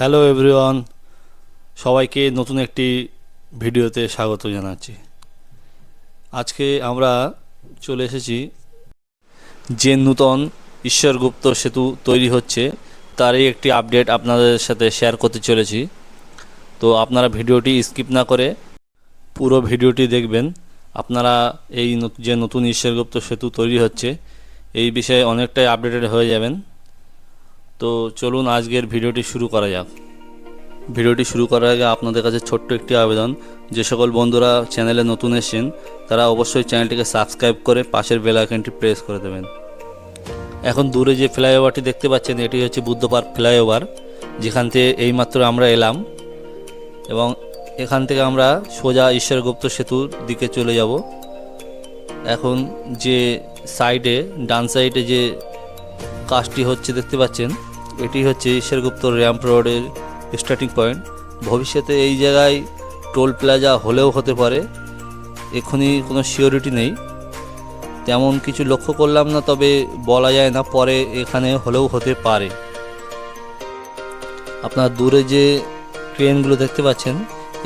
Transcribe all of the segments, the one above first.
Hello everyone সবাইকে নতুন একটি ভিডিওতে স্বাগত জানাচ্ছি। আজকে আমরা চলে এসেছি যে নূতন ঈশ্বরগুপ্ত সেতু তৈরি হচ্ছে, তারই একটি আপডেট আপনাদের সাথে শেয়ার করতে চলেছি। তো আপনারা ভিডিওটি স্কিপ না করে পুরো ভিডিওটি দেখবেন। আপনারা এই যে নতুন ঈশ্বরগুপ্ত সেতু তৈরি হচ্ছে, এই বিষয়ে অনেকটাই আপডেটেড হয়ে যাবেন। তো চলুন আজকের ভিডিওটি শুরু করা যাক। ভিডিওটি শুরু করার আগে আপনাদের কাছে ছোট্ট একটি আবেদন। যে সকল বন্ধুরা চ্যানেলে নতুন এসেছেন, তারা অবশ্যই চ্যানেলটিকে সাবস্ক্রাইব করে পাশের বেল আইকনটি প্রেস করে দেবেন। এখন দূরে যে ফ্লাইওভারটি দেখতে পাচ্ছেন, এটি হচ্ছে বুদ্ধ পার্ক ফ্লাইওভার, যেখান থেকে এইমাত্র আমরা এলাম এবং এখান থেকে আমরা সোজা ঈশ্বরগুপ্ত সেতুর দিকে চলে যাব। এখন যে সাইডে ডান সাইডে যে কাজটি হচ্ছে, দেখতে পাচ্ছেন এটি হচ্ছে ঈশ্বরগুপ্ত র্যাম্প রোডের স্টার্টিং পয়েন্ট ভবিষ্যতে এই জায়গায় টোল প্লাজা হলেও হতে পারে, এখনই কোনো সিওরিটি নেই। তেমন কিছু লক্ষ্য করলাম না, তবে বলা যায় না পরে এখানে হলেও হতে পারে। আপনার দূরে যে ট্রেনগুলো দেখতে পাচ্ছেন,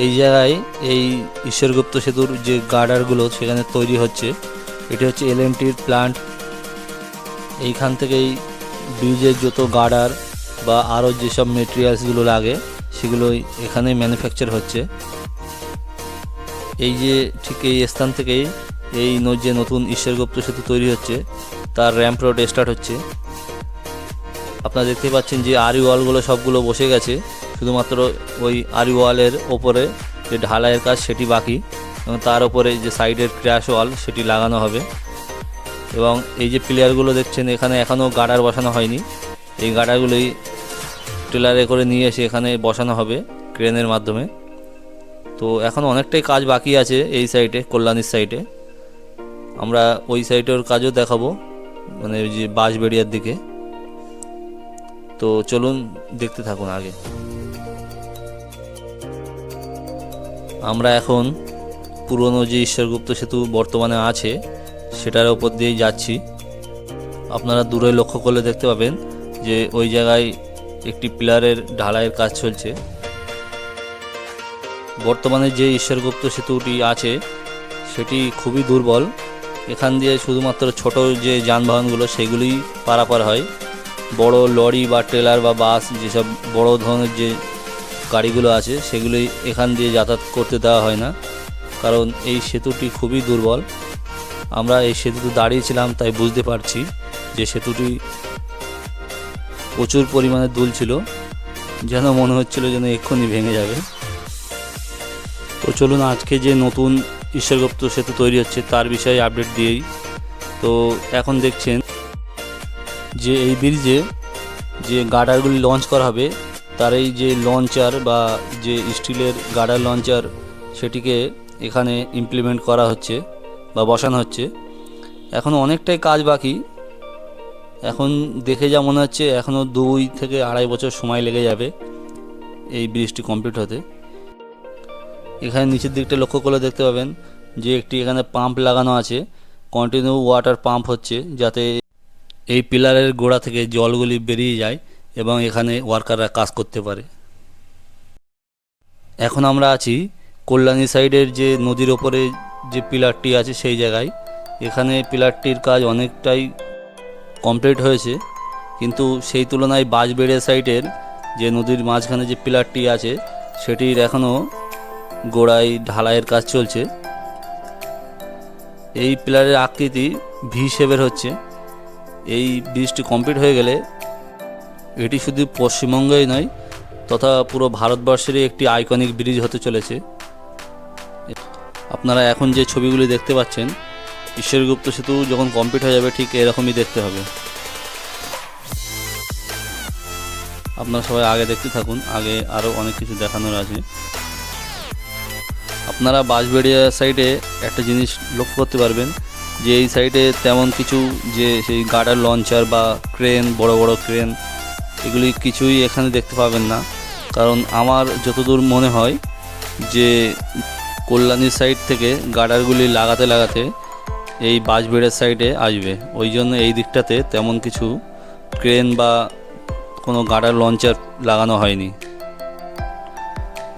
এই জায়গায় এই ঈশ্বরগুপ্ত সেতুর যে গার্ডারগুলো সেখানে তৈরি হচ্ছে, এটি হচ্ছে এলএমটির প্লান্ট এইখান থেকেই ব্রিজের যত গার্ডার বা আরও যেসব মেটেরিয়ালসগুলো লাগে সেগুলোই এখানে ম্যানুফ্যাকচার হচ্ছে। এই যে ঠিক এই স্থান থেকেই এই যে নতুন ঈশ্বরগুপ্ত সেতু তৈরি হচ্ছে, তার র্যাম্প রোড স্টার্ট হচ্ছে। আপনারা দেখতে পাচ্ছেন যে আরি ওয়ালগুলো সবগুলো বসে গেছে, শুধুমাত্র ওই আরি ওয়ালের ওপরে যে ঢালাইয়ের কাজ সেটি বাকি, এবং তার ওপরে যে সাইডের ক্র্যাশ ওয়াল সেটি লাগানো হবে। এবং এই যে প্লেয়ারগুলো দেখছেন, এখানে এখনও গাডার বসানো হয়নি। এই গাডারগুলোই ট্রেলারে করে নিয়ে এসে এখানে বসানো হবে ক্রেনের মাধ্যমে। তো এখন অনেকটাই কাজ বাকি আছে এই সাইডে, কল্যাণীর সাইডে। আমরা ওই সাইডের কাজও দেখাবো মানে ওই যে বাঁশবেড়িয়ার দিকে। তো চলুন দেখতে থাকুন আগে। আমরা এখন পুরনো যে ঈশ্বরগুপ্ত সেতু বর্তমানে আছে সেটার ওপর দিয়েই যাচ্ছি। আপনারা দূরে লক্ষ্য করলে দেখতে পাবেন যে ওই জায়গায় একটি পিলারের ঢালাইয়ের কাজ চলছে। বর্তমানে যে ঈশ্বরগুপ্ত সেতুটি আছে, সেটি খুবই দুর্বল। এখান দিয়ে শুধুমাত্র ছোট যে যানবাহনগুলো সেগুলোই পারাপার হয়। বড় লরি বা ট্রেলার বা বাস, যেসব বড় ধরনের যে গাড়িগুলো আছে সেগুলোই এখান দিয়ে যাতায়াত করতে দেওয়া হয় না। কারণ এই সেতুটি খুবই দুর্বল। আমরা এই সেতুতে দাঁড়িয়েছিলাম, তাই বুঝতে পারছি যে সেতুটি প্রচুর পরিমাণে দুল ছিল। যেন মনে হচ্ছিল যেন এক্ষুনি ভেঙে যাবে। তো চলুন, আজকে যে নতুন ঈশ্বরগুপ্ত সেতু তৈরি হচ্ছে, তার বিষয়ে আপডেট দিয়েই। তো এখন দেখছেন যে এই ব্রিজে যে গার্ডারগুলি লঞ্চ করা হবে, তার এই যে লঞ্চার বা যে স্টিলের গার্ডার লঞ্চার সেটিকে এখানে ইমপ্লিমেন্ট করা হচ্ছে। বা বসানো হচ্ছে। এখনও অনেকটাই কাজ বাকি। এখন দেখে যা মনে হচ্ছে এখনও দুই থেকে আড়াই বছর সময় লেগে যাবে এই ব্রিজটি কমপ্লিট হতে। এখানে নিচের দিকটা লক্ষ্য করলে দেখতে পাবেন যে একটি এখানে পাম্প লাগানো আছে। কন্টিনিউ ওয়াটার পাম্প হচ্ছে যাতে এই পিলারের গোড়া থেকে জলগুলি বেরিয়ে যায় এবং এখানে ওয়ার্কাররা কাজ করতে পারে। এখন আমরা আছি কল্যাণী সাইডের যে নদীর ওপরে যে পিলারটি আছে সেই জায়গায়। এখানে পিলারটির কাজ অনেকটাই কমপ্লিট হয়েছে, কিন্তু সেই তুলনায় বাজবেড়ে সাইডের যে নদীর মাঝখানে যে পিলারটি আছে, সেটির এখনও গোড়ায় ঢালাইয়ের কাজ চলছে। এই পিলারের আকৃতি ভি শেপের হচ্ছে। এই ব্রিজটি কমপ্লিট হয়ে গেলে এটি শুধু পশ্চিমবঙ্গেই নয়, তথা পুরো ভারতবর্ষেরই একটি আইকনিক ব্রিজ হতে চলেছে। আপনারা এখন যে ছবিগুলি দেখতে পাচ্ছেন, ঈশ্বরগুপ্ত সেতু যখন কমপ্লিট হয়ে যাবে, ঠিক এরকমই দেখতে হবে। আপনারা সবাই আগে দেখতে থাকুন, আগে আরও অনেক কিছু দেখানোর আছে। আপনারা বাঁশবেড়িয়া সাইডে একটা জিনিস লক্ষ্য করতে পারবেন, যে এই সাইডে তেমন কিছু যে সেই গার্ডার লঞ্চার বা ক্রেন বড় বড় ক্রেন এগুলি কিছুই এখানে দেখতে পাবেন না। কারণ আমার যতদূর মনে হয় যে কল্যাণীর সাইড থেকে গার্ডারগুলি লাগাতে লাগাতে এই বাঁশবেড়ের সাইডে আসবে। ওই জন্য এই দিকটাতে তেমন কিছু ক্রেন বা কোনো গার্ডার লঞ্চার লাগানো হয়নি।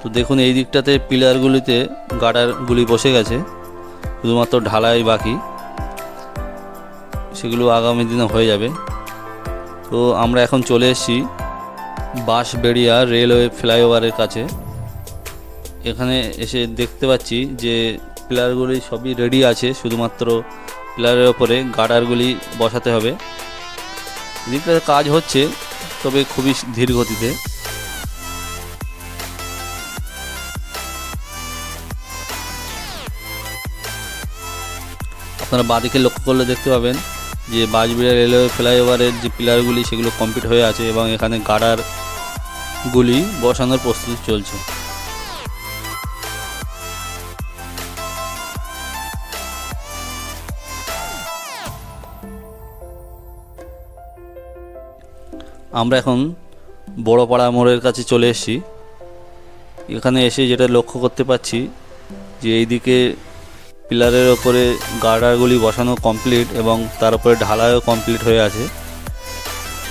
তো দেখুন, এই দিকটাতে পিলারগুলিতে গার্ডারগুলি বসে গেছে। শুধুমাত্র ঢালাই বাকি। সেগুলো আগামী দিনে হয়ে যাবে। তো আমরা এখন চলে এসেছি বাঁশবেড়িয়া রেলওয়ে ফ্লাইওভারের কাছে। এখানে এসে দেখতে পাচ্ছি যে পিলারগুলি সবই রেডি আছে, শুধুমাত্র পিলারের ওপরে গার্ডারগুলি বসাতে হবে। এদিকটাতে কাজ হচ্ছে, তবে খুবই ধীর গতিতে। আপনারা বাদিকে লক্ষ্য করলে দেখতে পাবেন যে বাজবিড়া রেলওয়ে ফ্লাইওভারের যে পিলারগুলি, সেগুলো কমপ্লিট হয়ে আছে এবং এখানে গার্ডারগুলি বসানোর প্রস্তুতি চলছে। আমরা এখন বড়পাড়া মোড়ের কাছে চলে এসেছি। এখানে এসে যেটা লক্ষ্য করতে পাচ্ছি যে এইদিকে পিলারের ওপরে গার্ডারগুলি বসানো কমপ্লিট এবং তার উপরে ঢালাইও কমপ্লিট হয়ে আছে।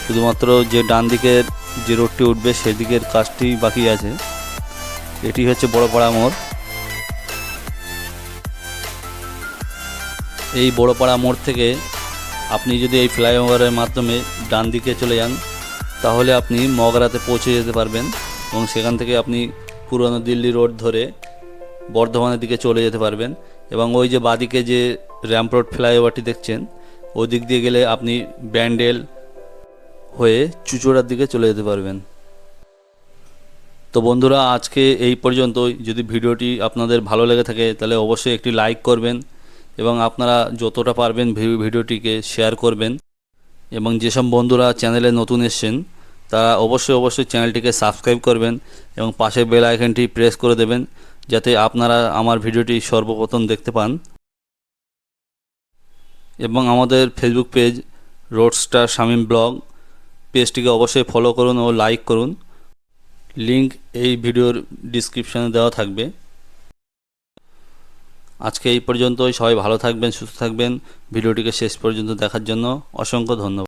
শুধুমাত্র যে ডান দিকের যে রোডটি উঠবে সেদিকের কাজটি বাকি আছে। এটি হচ্ছে বড়পাড়া মোড়। এই বড়পাড়া মোড় থেকে আপনি যদি এই ফ্লাইওভারের মাধ্যমে ডান দিকে চলে যান তাহলে আপনি মগরাতে পৌঁছে যেতে পারবেন এবং সেখান থেকে আপনি পুরনো দিল্লি রোড ধরে বর্ধমানের দিকে চলে যেতে পারবেন এবং ওই যে বাদিকে যে র্যাম্প রোড ফ্লাইওভারটি দেখছেন, ওই দিক দিয়ে গেলে আপনি ব্যান্ডেল হয়ে চুচুড়ার দিকে চলে যেতে পারবেন। তো বন্ধুরা, আজকে এই পর্যন্তই। যদি ভিডিওটি আপনাদের ভালো লেগে থাকে, তাহলে অবশ্যই একটি লাইক করবেন এবং আপনারা যতটা পারবেন ভিডিওটিকে শেয়ার করবেন। এবং যেসব বন্ধুরা চ্যানেলে নতুন এসছেন, তারা অবশ্যই অবশ্যই চ্যানেলটিকে সাবস্ক্রাইব করবেন এবং পাশের বেল আইকনটি প্রেস করে দেবেন যাতে আপনারা আমার ভিডিওটি সর্বপ্রথম দেখতে পান। এবং আমাদের Facebook page roadster Shamim blog পেজটিকে অবশ্যই ফলো করুন ও লাইক করুন। লিংক এই ভিডিওর ডিসক্রিপশানে দেওয়া থাকবে। আজকে এই পর্যন্তই। সবাই ভালো থাকবেন, সুস্থ থাকবেন। ভিডিওটিকে শেষ পর্যন্ত দেখার জন্য অসংখ্য ধন্যবাদ।